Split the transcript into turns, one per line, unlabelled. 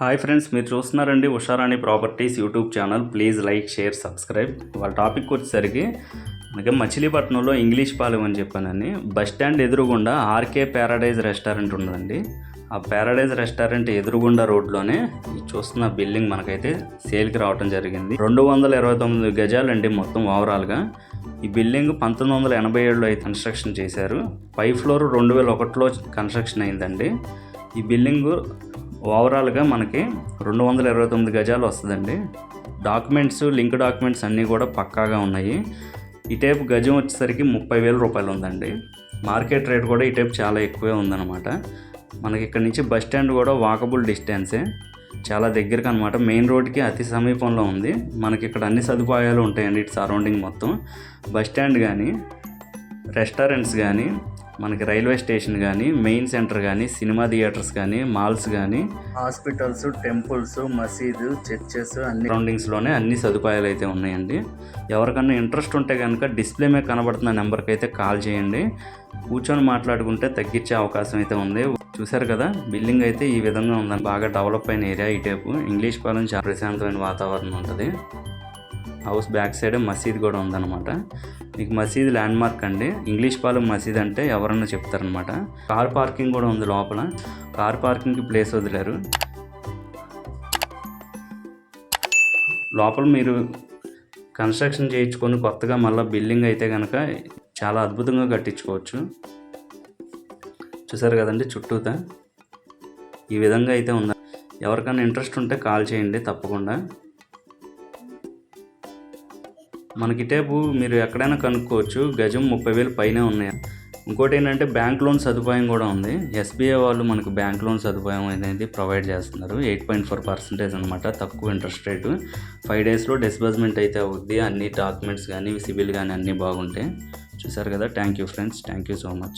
Hi friends మీరు చూస్తున్నారండి Usharani properties YouTube channel. Please like share subscribe. వాళ్ళ topic వచ్చేసరికి మనకి మచిలీపట్నంలో ఇంగ్లీష్ పాలెం అని చెప్పానని బస్ స్టాండ్ ఎదురుగుండా ఆర్కే ప్యారడైజ్ రెస్టారెంట్ ఉందండి ఆ ప్యారడైజ్ రెస్టారెంట్ ఎదురుగుండా రోడ్లోనే చూస్తున్న బిల్డింగ్ మనకైతే సేల్కి రావడం జరిగింది. రెండు వందల ఇరవై తొమ్మిది గజాలండి మొత్తం ఓవరాల్గా. ఈ బిల్డింగ్ పంతొమ్మిది వందల ఎనభై ఏడులో అయితే కన్స్ట్రక్షన్ చేశారు. పై ఫ్లోర్ రెండు వేల ఒకటిలో కన్స్ట్రక్షన్ అయిందండి. ఈ బిల్డింగ్ ఓవరాల్గా మనకి రెండు వందల ఇరవై తొమ్మిది గజాలు వస్తుందండి. డాక్యుమెంట్స్ లింక్ డాక్యుమెంట్స్ అన్నీ కూడా పక్కాగా ఉన్నాయి. ఈ టైప్ గజం వచ్చేసరికి ముప్పై వేల రూపాయలు ఉందండి. మార్కెట్ రేట్ కూడా ఈ టైప్ చాలా ఎక్కువే ఉందన్నమాట. మనకి ఇక్కడ నుంచి బస్ స్టాండ్ కూడా వాకబుల్ డిస్టెన్సే. చాలా దగ్గరకు అనమాట మెయిన్ రోడ్కి అతి సమీపంలో ఉంది. మనకి ఇక్కడ అన్ని సదుపాయాలు ఉంటాయండి ఇటు సరౌండింగ్ మొత్తం. బస్ స్టాండ్ కానీ రెస్టారెంట్స్ కానీ మనకి రైల్వే స్టేషన్ కానీ మెయిన్ సెంటర్ కానీ సినిమా థియేటర్స్ కానీ మాల్స్ కానీ హాస్పిటల్స్ టెంపుల్స్ మసీదు చర్చెస్ అన్ని సరౌండింగ్స్లోనే అన్ని సదుపాయాలు అయితే ఉన్నాయండి. ఎవరికన్నా ఇంట్రెస్ట్ ఉంటే కనుక డిస్ప్లే మీద కనబడుతున్న నెంబర్కి అయితే కాల్ చేయండి. కూర్చొని మాట్లాడుకుంటే తగ్గించే అవకాశం అయితే ఉంది. చూశారు కదా బిల్డింగ్ అయితే ఈ విధంగా ఉందని బాగా డెవలప్ అయిన ఏరియా ఈ టైపు. ఇంగ్లీష్ పాలన చాలా ప్రశాంతమైన వాతావరణం ఉంటుంది. హౌస్ బ్యాక్ సైడ్ మసీద్ కూడా ఉందన్నమాట. మీకు మసీద్ ల్యాండ్ మార్క్ అండి. ఇంగ్లీష్ పాలెం మసీద్ అంటే ఎవరన్నా చెప్తారనమాట కార్ పార్కింగ్ కూడా ఉంది లోపల. కార్ పార్కింగ్కి ప్లేస్ వదిలేరు. లోపల మీరు కన్స్ట్రక్షన్ చేయించుకొని కొత్తగా మళ్ళీ బిల్డింగ్ అయితే కనుక చాలా అద్భుతంగా కట్టించుకోవచ్చు. చూసారు కదండి చుట్టూతా? ఈ విధంగా అయితే ఉందా. ఎవరికైనా ఇంట్రెస్ట్ ఉంటే కాల్ చేయండి తప్పకుండా. మనకి టేపు మీరు ఎక్కడైనా కనుక్కోవచ్చు గజం ముప్పై వేలు పైనే ఉన్నాయి. ఇంకోటి ఏంటంటే బ్యాంక్ లోన్ సదుపాయం కూడా ఉంది. ఎస్బీఐ వాళ్ళు మనకు బ్యాంక్ లోన్ సదుపాయం అనేది ప్రొవైడ్ చేస్తున్నారు. ఎయిట్ పాయింట్ ఫోర్ పర్సెంటేజ్ అనమాట తక్కువ ఇంట్రెస్ట్ రేటు. ఫైవ్ డేస్లో డిస్బర్స్మెంట్ అయితే అవుద్ది. అన్ని డాక్యుమెంట్స్ కానీ సిబిల్ కానీ అన్నీ బాగుంటాయి. చూసారు కదా? Thank you friends. Thank you so much.